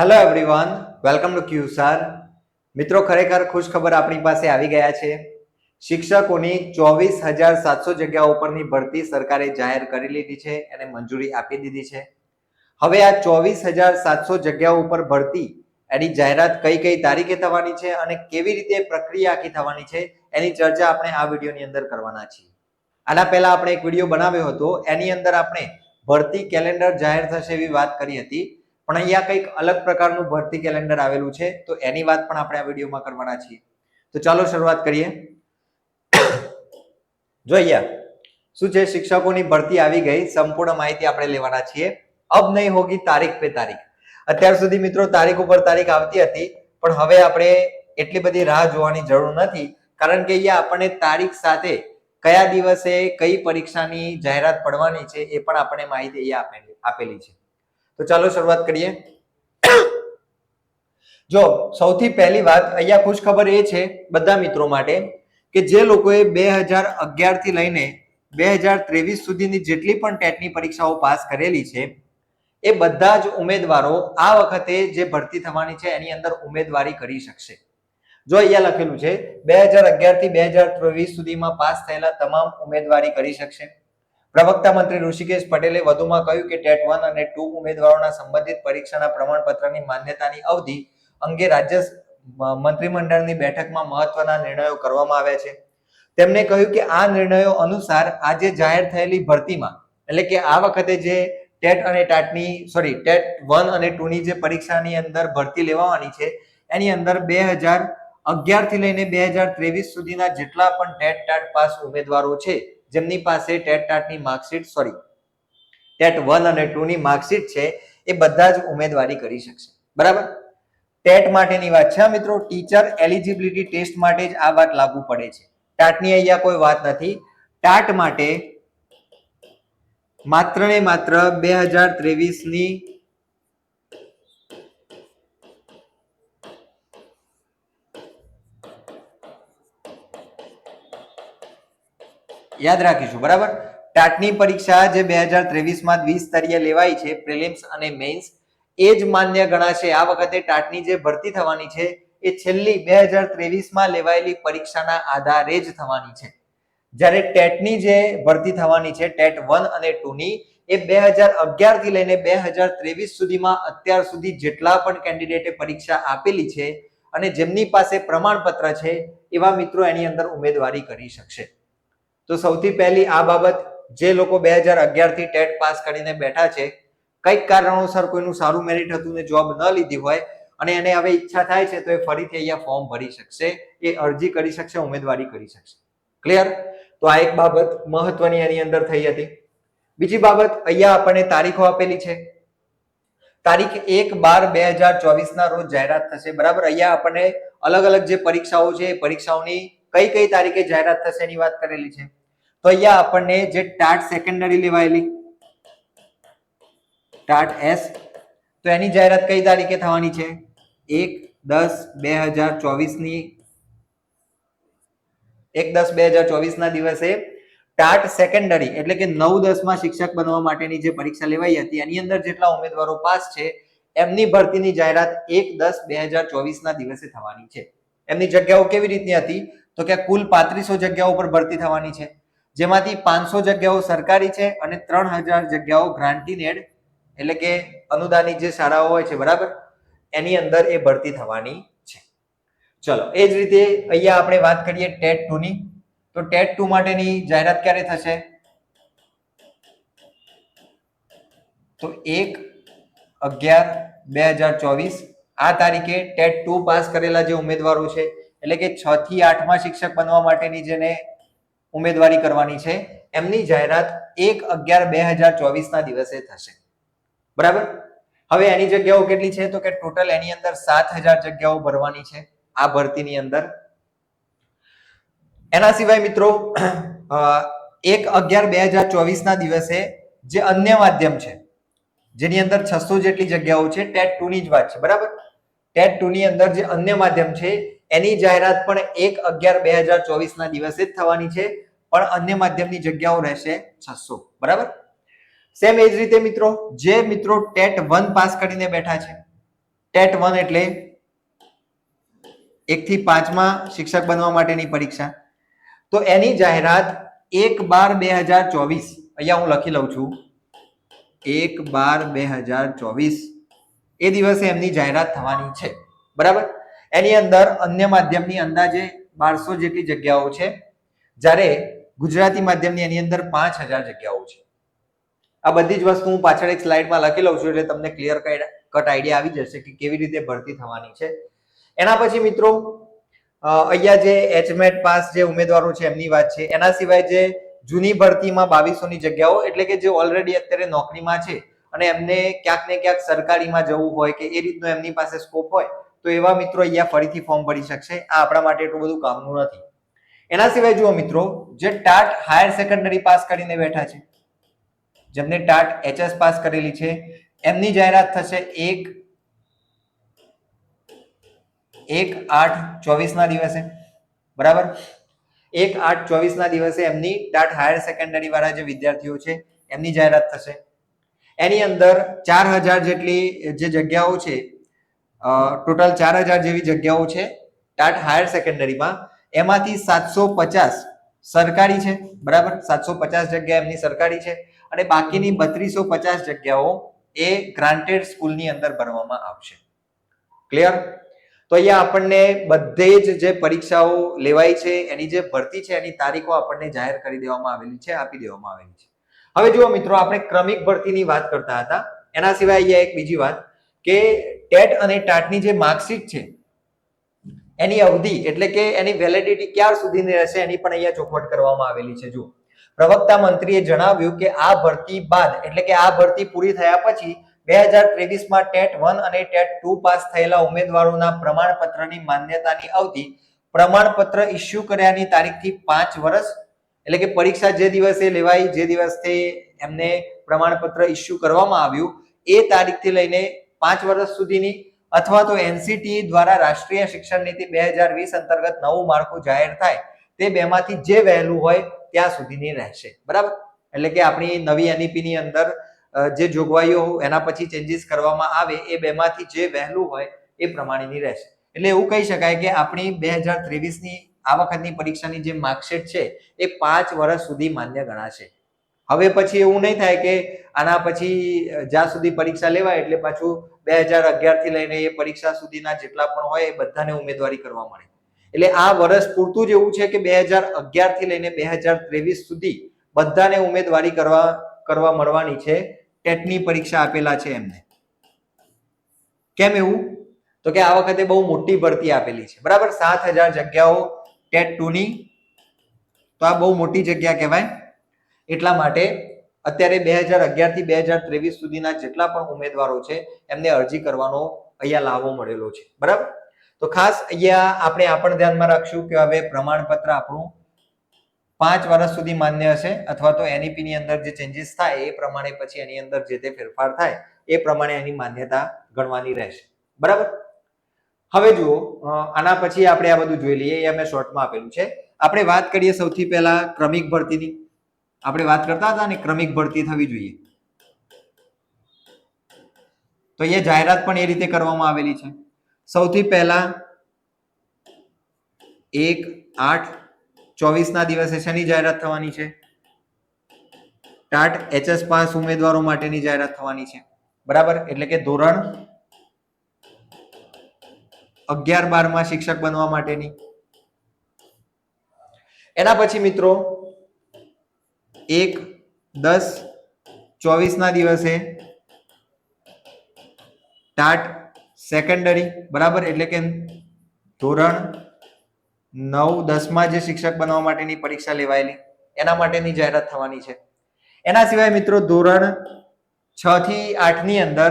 Hello everyone welcome to Q sir મિત્રો, ખરેખર ખુશ ખબર આપણી પાસે આવી ગયા છે. શિક્ષકોની ચોવીસ હજાર સાતસો જગ્યાઓ ઉપરની ભરતી સરકારે જાહેર કરી લીધી છે અને મંજૂરી આપી દીધી છે. હવે આ ચોવીસ હજાર સાતસો જગ્યાઓ ઉપર ભરતી, એની જાહેરાત કઈ કઈ તારીખે થવાની છે અને કેવી રીતે પ્રક્રિયા આખી થવાની છે, એની ચર્ચા આપણે આ વિડીયોની અંદર કરવાના છીએ. આના પહેલા આપણે એક વીડિયો બનાવ્યો હતો. એની અંદર આપણે ભરતી કેલેન્ડર જાહેર થશે એવી વાત કરી હતી. પણ અહીંયા કંઈક અલગ પ્રકારનું ભરતી કેલેન્ડર આવેલું છે, તો એની વાત પણ આપણે આ વિડીયોમાં કરવાના છીએ. તો ચાલો શરૂઆત કરીએ. જો અહીંયા, શું છે? શિક્ષકોની ભરતી આવી ગઈ, સંપૂર્ણ માહિતી આપણે લેવાના છીએ. અબ નહીં હોગી, તારીખ પે તારીખ. અત્યાર સુધી મિત્રો તારીખ ઉપર તારીખ આવતી હતી, પણ હવે આપણે એટલી બધી રાહ જોવાની જરૂર નથી, કારણ કે અહીંયા આપણને તારીખ સાથે કયા દિવસે કઈ પરીક્ષાની જાહેરાત પડવાની છે એ પણ આપણને માહિતી અહીંયા આપેલી છે. તો ચાલો શરૂઆત કરીએ. જો સૌથી પહેલી વાત, અહીંયા ખુશ ખબર એ છે બધા મિત્રો માટે કે જે લોકોએ બે હજાર અગિયારથી લઈને બે હજાર ત્રેવીસ સુધીની જેટલી પણ ટેટની પરીક્ષાઓ પાસ કરેલી છે, એ બધા જ ઉમેદવારો આ વખતે જે ભરતી થવાની છે એની અંદર ઉમેદવારી કરી શકશે. જો અહીંયા લખેલું છે, બે હજાર અગિયારથી બે હજાર ત્રેવીસ સુધીમાં પાસ થયેલા તમામ ઉમેદવારી કરી શકશે. પ્રવક્તા મંત્રી ઋષિકેશ પટેલે વધુમાં કહ્યું કે ટેટ વન અને ટુ ઉમેદવારોના સંબંધિત પરીક્ષાના પ્રમાણપત્રની માન્યતાની અવધિ અંગે રાજ્ય મંત્રીમંડળની બેઠકમાં મહત્વના નિર્ણયો કરવામાં આવ્યા છે. તેમણે કહ્યું કે આ નિર્ણયો અનુસાર આજે જાહેર થયેલી ભરતીમાં, એટલે કે આ વખતે જે ટેટ અને ટાટની, સોરી, ટેટ વન અને ટુ ની જે પરીક્ષાની અંદર ભરતી લેવાની છે, એની અંદર બે હજાર અગિયારથી લઈને બે હજાર ત્રેવીસ સુધીના જેટલા પણ ટેટ ટાટ પાસ ઉમેદવારો છે. જેમની પાસે ટેટ ટાટની માર્કશીટ સોરી ટેટ વન અને ટુ ની માર્કશીટ છે, એ બધા જ ઉમેદવારી કરી શકશે. બરાબર? ટેટ માટેની વાત છે મિત્રો? ટીચર એલિજિબિલિટી ટેસ્ટ માટે જ આ વાત લાગુ પડે છે. ટાટની અહીંયા કોઈ વાત નથી. ટાટ માટે માત્ર ને માત્ર બે હજાર ત્રેવીસ યાદ રાખીશું, બરાબર? ટાટની પરીક્ષા જે બે હજાર ત્રેવીસમાં દ્વિસ્તરીય લેવાય છે, પ્રિલિમ્સ અને મેઇન્સ, એ જ માન્ય ગણાશે. આ વખતે ટાટની જે ભરતી થવાની છે, એ છેલ્લી બે હજાર ત્રેવીસમાં લેવાયેલી પરીક્ષાના આધારે જ થવાની છે. જ્યારે ટેટની જે ભરતી થવાની છે, ટેટ વન અને ટુ ની એ બે હજાર અગિયારથી લઈને બે હજાર ત્રેવીસ સુધીમાં અત્યાર સુધી જેટલા પણ કેન્ડિડેટે પરીક્ષા આપેલી છે અને જેમની પાસે પ્રમાણપત્ર છે, એવા મિત્રો એની અંદર ઉમેદવારી કરી શકશે. તો સૌથી પહેલી આ બાબત જે લોકો બે હજાર અગિયારથી ટેટ પાસ કરીને બેઠા છે, કંઈક કારણોસર કોઈનું સારું મેરિટ હતું ને જોબ ન લીધી હોય અને એને હવે ઈચ્છા થાય છે, તો એ ફરીથી અહીંયા ફોર્મ ભરી શકશે, એ અરજી કરી શકશે, ઉમેદવારી કરી શકશે. ક્લિયર તો આ એક બાબત મહત્વની એની અંદર થઈ હતી. બીજી બાબત, અહીંયા આપણને તારીખો આપેલી છે. તારીખ એક બાર બે હજાર ચોવીસ ના રોજ જાહેરાત થશે, બરાબર? અહીંયા આપણને અલગ અલગ જે પરીક્ષાઓ છે, એ પરીક્ષાઓની કઈ કઈ તારીખે જાહેરાત થશે એની વાત કરેલી છે. તો અહીંયા આપણને જે ટાટ સેકન્ડરી લેવાયેલી, ટાટ એસ, તો એની જાહેરાત કઈ તારીખે થવાની છે? એક દસ બે હજાર ચોવીસની. એક દસ બે હજાર ચોવીસના દિવસે ટાટ સેકન્ડરી એટલે કે નવ દસમાં શિક્ષક બનવા માટેની જે પરીક્ષા લેવાઈ હતી, એની અંદર જેટલા ઉમેદવારો પાસ છે, એમની ભરતીની જાહેરાત એક દસ બે હજાર ચોવીસના દિવસે થવાની છે. એમની જગ્યાઓ કેવી રીતની હતી? તો કે કુલ પાંત્રીસો જગ્યાઓ પર ભરતી થવાની છે. જેમાંથી પાંચસો જગ્યાઓ સરકારી છે અને ત્રણ હજાર જગ્યાઓ ગ્રાન્ટીનેડ એટલે કે અનુદાનિત જે શાળાઓ હોય છે, બરાબર? એની અંદર એ ભરતી થવાની છે. ચલો, એ જ રીતે અહીંયા આપણે વાત કરીએ ટેટ ટુ ની તો ટેટ ટુ માટેની જાહેરાત ક્યારે થશે? તો એક અગિયાર બે હજાર ચોવીસ, આ તારીખે ટેટ ટુ પાસ કરેલા જે ઉમેદવારો છે, એટલે કે છ થી આઠમાં શિક્ષક બનવા માટેની જેને ઉમેદવારી કરવાની છે. એમની જાહેરાત એક અગિયાર બે હજાર ચોવીસના દિવસે થશે. બરાબર? હવે એની જગ્યાઓ કેટલી છે? તો કે ટોટલ એની અંદર સાત હજાર જગ્યાઓ ભરવાની છે આ ભરતીની અંદર. એના સિવાય મિત્રો એક અગિયાર બે હજાર ચોવીસ ના દિવસે જે અન્ય માધ્યમ છે, જેની અંદર છસો જેટલી જગ્યાઓ છે, ટેટ ટુ ની જ વાત છે. બરાબર? ટેટ ટુ ની અંદર જે અન્ય માધ્યમ છે એની જાહેરાત પણ એક અગિયાર બે હજાર ચોવીસ ના દિવસે જ થવાની છે, પણ અન્ય માધ્યમની જગ્યાઓ રહેશે છસો. બરાબર? સેમ એ જ રીતે મિત્રો, જે મિત્રો ટેટ વન પાસ કરીને બેઠા છે, ટેટ વન એટલે એક થી પાંચમાં શિક્ષક બનવા માટેની પરીક્ષા. તો એની જાહેરાત એક બાર બે હજાર ચોવીસ, અહીંયા હું લખી લઉં છું. એક બાર બે હજાર ચોવીસ, એ દિવસે એમની જાહેરાત થવાની છે. બરાબર? એની અંદર અન્ય માધ્યમની અંદાજે બારસો જેટલી જગ્યાઓ છે. જ્યારે ગુજરાતી માધ્યમની એની અંદર પાંચ હજાર જગ્યાઓ છે. આ બધી જ વસ્તુ હું પાછળ એક સ્લાઇડમાં લખી લઉં છું એટલે તમને ક્લિયર કટ આઈડિયા આવી જશે કે કેવી રીતે ભરતી થવાની છે. એના પછી મિત્રો અહીંયા જે એચમેટ પાસ જે ઉમેદવારો છે એમની વાત છે. એના સિવાય જે જૂની ભરતીમાં બાવીસોની જગ્યાઓ, એટલે કે જે ઓલરેડી અત્યારે નોકરીમાં છે અને એમને ક્યાંક ને ક્યાંક સરકારીમાં જવું હોય કે એ રીતનો એમની પાસે સ્કોપ હોય તો એવા મિત્રો અહીંયા ફરીથી ફોર્મ ભરી શકશે. આ આપણા માટે એટલું બધું કામનું નથી. એના સિવાય જુઓ મિત્રો, જે ટાટ હાયર સેકન્ડરી પાસ કરીને બેઠા છે, જેમને ટાટ એચએસ પાસ કરેલી છે, એમની જાહેરાત થશે એક એક આઠ ચોવીસ ના દિવસે. બરાબર? એક આઠ ચોવીસ ના દિવસે એમની ટાટ હાયર સેકન્ડરી વાળા જે વિદ્યાર્થીઓ છે, એમની જાહેરાત થશે. એની અંદર ચાર હજાર જેટલી જે જગ્યાઓ છે ટોટલ ચાર હજાર જેવી જગ્યાઓ છે. ટાટ હાયર સેકન્ડરીમાં એમાંથી સાતસો પચાસ સરકારી છે. બરાબર? સાતસો પચાસ જગ્યા એમની સરકારી છે. અને બાકીની બત્રીસો પચાસ જગ્યાઓ એ ગ્રાન્ટેડ સ્કૂલની અંદર ભરવામાં આવશે. ક્લિયર તો અહીંયા આપણને બધે જ જે પરીક્ષાઓ લેવાય છે, એની જે ભરતી છે, એની તારીખો આપણને જાહેર કરી દેવામાં આવેલી છે, આપી દેવામાં આવેલી છે. હવે જુઓ મિત્રો, આપણે ક્રમિક ભરતીની વાત કરતા હતા. એના સિવાય અહીંયા એક બીજી વાત કે ટેટ અને ટાટની જે માર્કશીટ છે, એની અવધિ એટલે કે એની વેલિડિટી ક્યાર સુધીની રહેશે એની પણ અહીંયા ચોખવટ કરવામાં આવેલી છે. જો પ્રવક્તા મંત્રીએ જણાવ્યું કે આ ભરતી બાદ, એટલે કે આ ભરતી પૂરી થયા પછી બે હજાર ત્રેવીસમાં ટેટ વન અને ટેટ ટુ પાસ થયેલા ઉમેદવારોના પ્રમાણપત્રની માન્યતાની અવધિ પ્રમાણપત્ર ઇસ્યુ કર્યાની તારીખથી પાંચ વર્ષ એટલે કે પરીક્ષા જે દિવસે લેવાઈ, જે દિવસથી એમને પ્રમાણપત્ર ઇસ્યુ કરવામાં આવ્યું, એ તારીખથી લઈને પાંચ વર્ષ સુધીની અથવા તો એનસીટી દ્વારા રાષ્ટ્રીય શિક્ષણ નીતિ બે હજાર વીસ અંતર્ગત નવું માળખું જાહેર થાય તે બેમાંથી જે વહેલું હોય ત્યાં સુધીની રહેશે. બરાબર? એટલે કે આપણી નવી એનઈપીની અંદર જે જોગવાઈઓ એના પછી ચેન્જીસ કરવામાં આવે એ બેમાંથી જે વહેલું હોય એ પ્રમાણેની રહેશે. એટલે એવું કહી શકાય કે આપણી બે હજાર ત્રેવીસની આ વખતની પરીક્ષાની જે માર્કશીટ છે એ પાંચ વર્ષ સુધી માન્ય ગણાશે. હવે પછી એવું નહીં થાય કે આના પછી જ્યાં સુધી પરીક્ષા લેવાય એટલે પાછું બે હજાર અગિયારથી લઈને એ પરીક્ષા સુધીના જેટલા પણ હોય એ બધાને ઉમેદવારી કરવા મળે. એટલે આ વર્ષ પૂરતું જ એવું છે કે બે હજાર અગિયારથી લઈને બે હજાર ત્રેવીસ સુધી બધાને ઉમેદવારી કરવા કરવા મળવાની છે. ટેટની પરીક્ષા આપેલા છે એમને. કેમ એવું? તો કે આ વખતે બહુ મોટી ભરતી આપેલી છે. બરાબર સાત હજાર જગ્યાઓ ટેટ ટુ ની તો આ બહુ મોટી જગ્યા કહેવાય. એટલા માટે અત્યારે બે હજાર અગિયારથી બે હજાર ત્રેવીસ સુધીના જેટલા પણ ઉમેદવારો છે, એમને અરજી કરવાનો અહીંયા લાવો મળેલો છે. બરાબર? તો ખાસ અહીંયા આપણે આ પણ ધ્યાનમાં રાખશું કે હવે પ્રમાણપત્ર આપણું પાંચ વર્ષ સુધી માન્ય હશે અથવા તો એનઈપી ની અંદર જે ચેન્જીસ થાય એ પ્રમાણે પછી એની અંદર જે તે ફેરફાર થાય એ પ્રમાણે એની માન્યતા ગણવાની રહેશે. બરાબર? હવે જુઓ આના પછી આપણે આ બધું જોઈ લઈએ એ અમે શોર્ટમાં આપેલું છે. આપણે વાત કરીએ સૌથી પહેલા ક્રમિક ભરતીની. આપણે વાત કરતા હતા ને ક્રમિક ભરતી થવી જોઈએ. તો એ જાહેરાત પણ એ રીતે કરવામાં આવેલી છે. સૌથી પહેલા એક આઠ ચોવીસ ના દિવસે શેની જાહેરાત થવાની છે? ટાટ એચએસ પાસ ઉમેદવારો માટેની જાહેરાત થવાની છે. બરાબર? એટલે કે ધોરણ અગિયાર બારમાં શિક્ષક બનવા માટેની. એના પછી મિત્રો એક, દસ, ચોવીસના દિવસે. ટાટ સેકન્ડરી બરાબર? એટલે કે ધોરણ નવ, દસમાં જે શિક્ષક બનવા માટેની પરીક્ષા લેવાયેલી, એના માટેની જાહેરાત થવાની છે. એના સિવાય મિત્રો, ધોરણ છ થી આઠની અંદર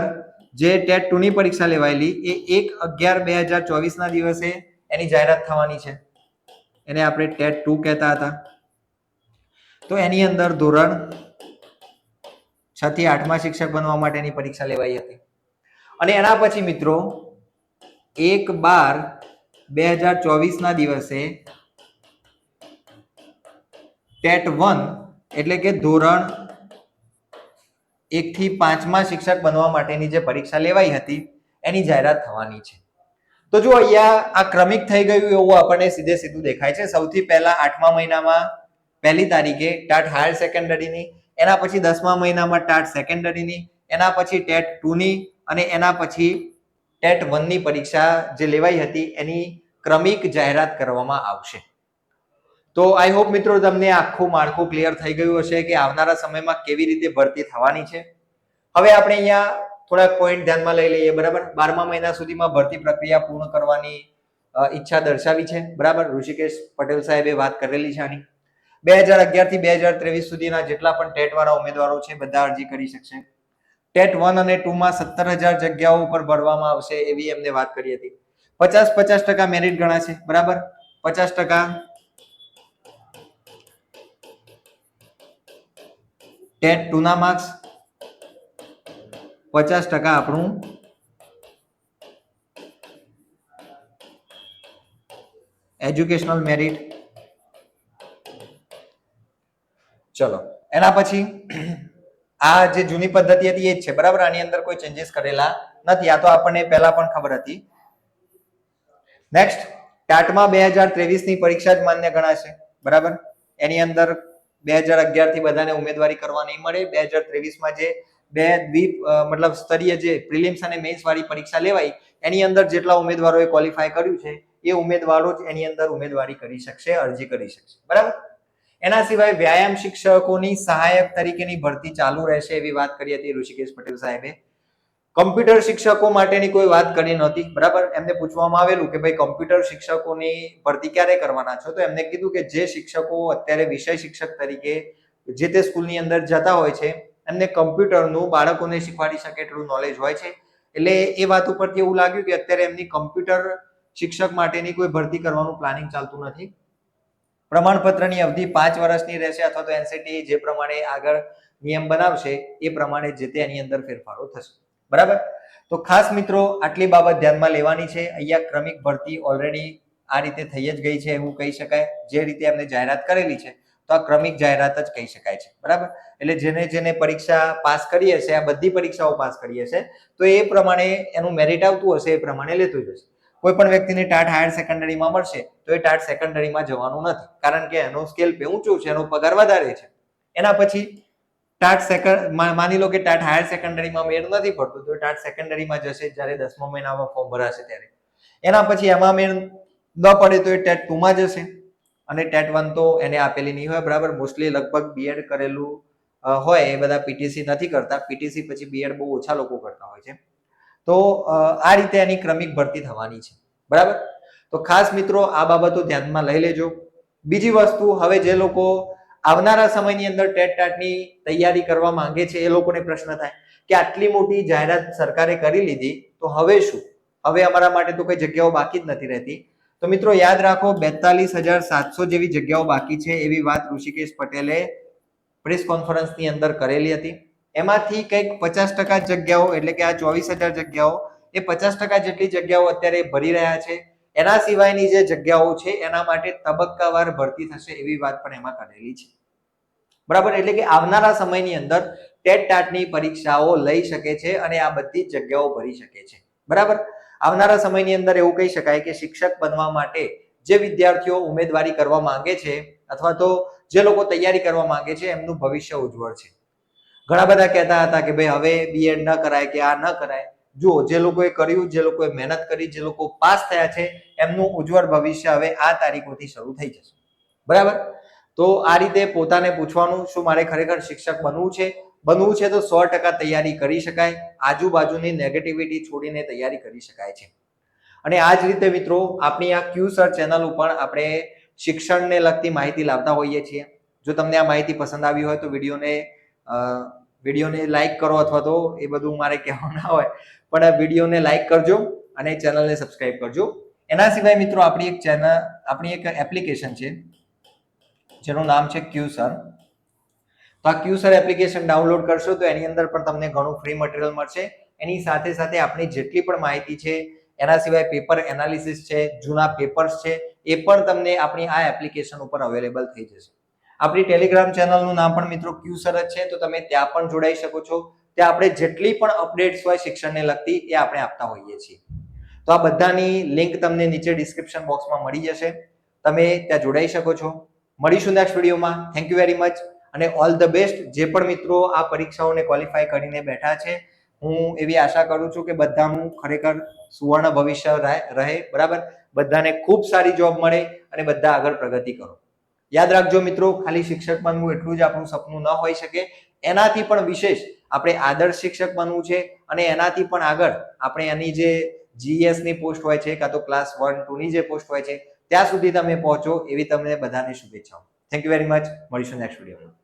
જે ટેટ ટુની પરીક્ષા લેવાયેલી, એ એક અગિયાર બે હજાર ચોવીસના દિવસે એની જાહેરાત થવાની છે. એને આપણે ટેટ ટુ કહેતા હતા. તો એની અંદર ધોરણ છ થી આઠમાં શિક્ષક બનવા માટેની પરીક્ષા લેવાઈ હતી. અને એના પછી મિત્રો, એક બાર બે હજાર ચોવીસના દિવસે ટેટ વન એટલે કે ધોરણ એકથી પાંચમાં શિક્ષક બનવા માટેની જે પરીક્ષા લેવાઈ હતી, એની જાહેરાત થવાની છે. તો જો અહીંયા આ ક્રમિક થઈ ગયું એવું આપણને સીધે સીધું દેખાય છે. સૌથી પહેલા આઠમા મહિનામાં પહેલી તારીખે ટાટ હાયર સેકન્ડરીની, એના પછી દસમા મહિનામાં ટાટ સેકન્ડરીની, એના પછી ટેટ ટુની અને એના પછી ટેટ વનની પરીક્ષા જે લેવાઈ હતી એની ક્રમિક જાહેરાત કરવામાં આવશે. તો આઈ હોપ મિત્રો તમને આખું માળખું ક્લિયર થઈ ગયું હશે કે આવનારા સમયમાં કેવી રીતે ભરતી થવાની છે. હવે આપણે અહીંયા થોડાક પોઈન્ટ ધ્યાનમાં લઈ લઈએ, બરાબર? બારમા મહિના સુધીમાં ભરતી પ્રક્રિયા પૂર્ણ કરવાની ઈચ્છા દર્શાવી છે. બરાબર? ઋષિકેશ પટેલ સાહેબે વાત કરેલી છે આની. બે હજાર અગિયારથી બે હજાર ત્રેવીસ સુધીના જેટલા પણ ટેટ વાળા ઉમેદવારો છે, બધા અરજી કરી શકશે. ટેટ વન અને ટુ માં સત્તર હજાર જગ્યાઓ ઉપર ભરવામાં આવશે એવી એમને વાત કરી હતી. પચાસ પચાસ ટકા મેરિટ ગણાશે, બરાબર? પચાસ ટકા ટેટ ટુ ના માર્ક્સ પચાસ ટકા આપણું એજ્યુકેશનલ મેરિટ ચલો, એના પછી આ જે જૂની પદ્ધતિ હતી એ જ છે, બરાબર? આની અંદર કોઈ ચેન્જીસ કરેલા નથી. આ તો આપણને પહેલા પણ ખબર હતી. નેક્સ્ટ ટાટમાં બે હજાર ત્રેવીસની પરીક્ષા જ માન્ય ગણાશે, બરાબર? એની અંદર બે હજાર અગિયારથી બધાને ઉમેદવારી કરવા નહીં મળે. બે હજાર ત્રેવીસમાં જે બે દ્વીપ મતલબ સ્તરીય જે પ્રિલિમ્સ અને મેન્સ વાળી પરીક્ષા લેવાય એની અંદર જેટલા ઉમેદવારોએ ક્વોલિફાય કર્યું છે, એ ઉમેદવારો જ એની અંદર ઉમેદવારી કરી શકશે, અરજી કરી શકશે, બરાબર? એના સિવાય વ્યાયામ શિક્ષકોની સહાયક તરીકેની ભરતી ચાલુ રહેશે એવી વાત કરી હતી ઋષિકેશ પટેલ સાહેબે. કમ્પ્યુટર શિક્ષકો માટેની કોઈ વાત કરી નહોતી. બરાબર? એમને પૂછવામાં આવેલું કે ભાઈ કમ્પ્યુટર શિક્ષકોની ભરતી ક્યારે કરવાના છો? તો એમને કીધું કે જે શિક્ષકો અત્યારે વિષય શિક્ષક તરીકે જે તે સ્કૂલની અંદર જતા હોય છે, એમને કમ્પ્યુટરનું બાળકોને શીખવાડી શકે એટલું નોલેજ હોય છે. એટલે એ વાત ઉપરથી એવું લાગ્યું કે અત્યારે એમની કમ્પ્યુટર શિક્ષક માટેની કોઈ ભરતી કરવાનું પ્લાનિંગ ચાલતું નથી. પ્રમાણપત્રની અવધિ પાંચ વર્ષની રહેશે અથવા તો એનસીટી જે પ્રમાણે આગળ નિયમ બનાવશે, એ પ્રમાણે જે તે એની અંદર ફેરફારો થશે. બરાબર? તો ખાસ મિત્રો, આટલી બાબત ધ્યાનમાં લેવાની છે. અહીંયા ક્રમિક ભરતી ઓલરેડી આ રીતે થઈ જ ગઈ છે, એવું કહી શકાય. જે રીતે એમને જાહેરાત કરેલી છે, તો આ ક્રમિક જાહેરાત જ કહી શકાય છે. બરાબર? એટલે જેને જેને પરીક્ષા પાસ કરી હશે, આ બધી પરીક્ષાઓ પાસ કરી હશે, તો એ પ્રમાણે એનું મેરિટ આવતું હશે, એ પ્રમાણે લેતું જશે કોઈ પણ વ્યક્તિને ટાટ હાયર સેકન્ડરીમાં મળશે, તો એ ટાટ સેકન્ડરીમાં જવાનું નથી. કારણ કે એનો સ્કેલ પે ઊંચું છે, એનો પગાર વધારે છે. એના પછી ટાટ સેકન્ડ માની લો કે ટાટ હાયર સેકન્ડરીમાં મેળ નથી પડતું, તો ટાટ સેકન્ડરીમાં જશે જ્યારે દસમા મહિનામાં ફોર્મ ભરાશે ત્યારે. એના પછી એમાં મેળ ન પડે તો એ ટેટ ટુમાં જશે. અને ટેટ વન તો એને આપેલી નહીં હોય, બરાબર? મોસ્ટલી લગભગ બીએડ કરેલું હોય, એ બધા પીટીસી નથી કરતા. પીટીસી પછી બીએડ બહુ ઓછા લોકો કરતા હોય છે. તો આ રીતે એની ક્રમિક ભરતી થવાની છે. બરાબર? તો ખાસ મિત્રો, આ બાબતો ધ્યાનમાં લઈ લેજો. બીજી વસ્તુ, હવે જે લોકો આવનારા સમયની અંદર ટેટ ટાટની તૈયારી કરવા માંગે છે, એ લોકોને પ્રશ્ન થાય કે આટલી મોટી જાહેરાત સરકારે કરી લીધી, તો હવે શું? હવે અમારા માટે તો કોઈ જગ્યાઓ બાકી જ નથી રહેતી. તો મિત્રો, યાદ રાખો, બેતાલીસ હજાર સાતસો જેવી જગ્યાઓ બાકી છે એવી વાત ઋષિકેશ પટેલે પ્રેસ કોન્ફરન્સની અંદર કરેલી હતી. એમાંથી કંઈક પચાસ ટકા જગ્યાઓ, એટલે કે આ ચોવીસ હજાર જગ્યાઓ, એ પચાસ ટકા જેટલી જગ્યાઓ અત્યારે ભરી રહ્યા છે. એના સિવાયની જે જગ્યાઓ છે, એના માટે તબક્કાવાર ભરતી થશે એવી વાત પણ એમાં કરેલી છે. બરાબર? એટલે કે આવનારા સમયની અંદર ટેટ ટાટની પરીક્ષાઓ લઈ શકે છે અને આ બધી જગ્યાઓ ભરી શકે છે. બરાબર? આવનારા સમયની અંદર એવું કહી શકાય કે શિક્ષક બનવા માટે જે વિદ્યાર્થીઓ ઉમેદવારી કરવા માંગે છે, અથવા તો જે લોકો તૈયારી કરવા માંગે છે, એમનું ભવિષ્ય ઉજ્જવળ છે. ઘણા બધા કહેતા હતા કે ભાઈ, હવે બીએડ ન કરાય કે આ ન કરાય. જો જે લોકોએ કર્યું, જે લોકોએ મહેનત કરી, જે લોકો પાસ થયા છે, એમનું ઉજ્જવળ ભવિષ્ય હવે આ તારીખોથી શરૂ થઈ જશે. બરાબર? તો આ રીતે પોતાને પૂછવાનું શું મારે ખરેખર શિક્ષક બનવું છે? બનવું છે તો સો ટકા તૈયારી કરી શકાય. આજુબાજુની નેગેટિવિટી છોડીને તૈયારી કરી શકાય છે. અને આ જ રીતે મિત્રો, આપણી આ ક્યુ સર ચેનલ ઉપર આપણે શિક્ષણને લગતી માહિતી લાવતા હોઈએ છીએ. જો તમને આ માહિતી પસંદ આવી હોય તો વિડીયોને વિડીયોને લાઈક કરો અથવા તો એ બધું મારે કહેવું ના હોય, પણ આ વિડીયોને લાઈક કરજો અને ચેનલને સબસ્ક્રાઇબ કરજો. એના સિવાય મિત્રો આપણી એક ચેનલ આપણી એક એપ્લિકેશન છે, જેનું નામ છે ક્યુસર તો આ ક્યુસર એપ્લિકેશન ડાઉનલોડ કરશો તો એની અંદર પણ તમને ઘણું ફ્રી મટીરિયલ મળશે. એની સાથે સાથે આપણી જેટલી પણ માહિતી છે, એના સિવાય પેપર એનાલિસિસ છે, જૂના પેપર્સ છે, એ પણ તમને આપણી આ એપ્લિકેશન ઉપર અવેલેબલ થઈ જશે. આપણી ટેલિગ્રામ ચેનલનું નામ પણ મિત્રો ક્યુસર સરસ છે, તો તમે ત્યાં પણ જોડાઈ શકો છો. ત્યાં આપણે જેટલી પણ અપડેટ્સ હોય શિક્ષણને લગતી, એ આપણે આપતા હોઈએ છીએ. તો આ બધાની લિંક તમને નીચે ડિસ્ક્રિપ્શન બોક્સમાં મળી જશે. તમે ત્યાં જોડાઈ શકો છો. મળીશું નેક્સ્ટ વિડીયોમાં થેન્ક યુ વેરી મચ અને ઓલ ધ બેસ્ટ જે પણ મિત્રો આ પરીક્ષાઓને ક્વોલિફાય કરીને બેઠા છે, હું એવી આશા કરું છું કે બધાનું ખરેખર સુવર્ણ ભવિષ્ય રહે બરાબર? બધાને ખૂબ સારી જોબ મળે અને બધા આગળ પ્રગતિ કરો. યાદ રાખજો મિત્રો, ખાલી શિક્ષક બનવું એટલું જ આપણું સપનું ન હોઈ શકે. એનાથી પણ વિશેષ આપણે આદર્શ શિક્ષક બનવું છે અને એનાથી પણ આગળ આપણે એની જે જીએસની પોસ્ટ હોય છે, કાં તો ક્લાસ વન ટુ ની જે પોસ્ટ હોય છે, ત્યાં સુધી તમે પહોંચો એવી તમને બધાને શુભેચ્છાઓ. થેન્ક યુ વેરી મચ મળીશું નેક્સ્ટ વિડીયોમાં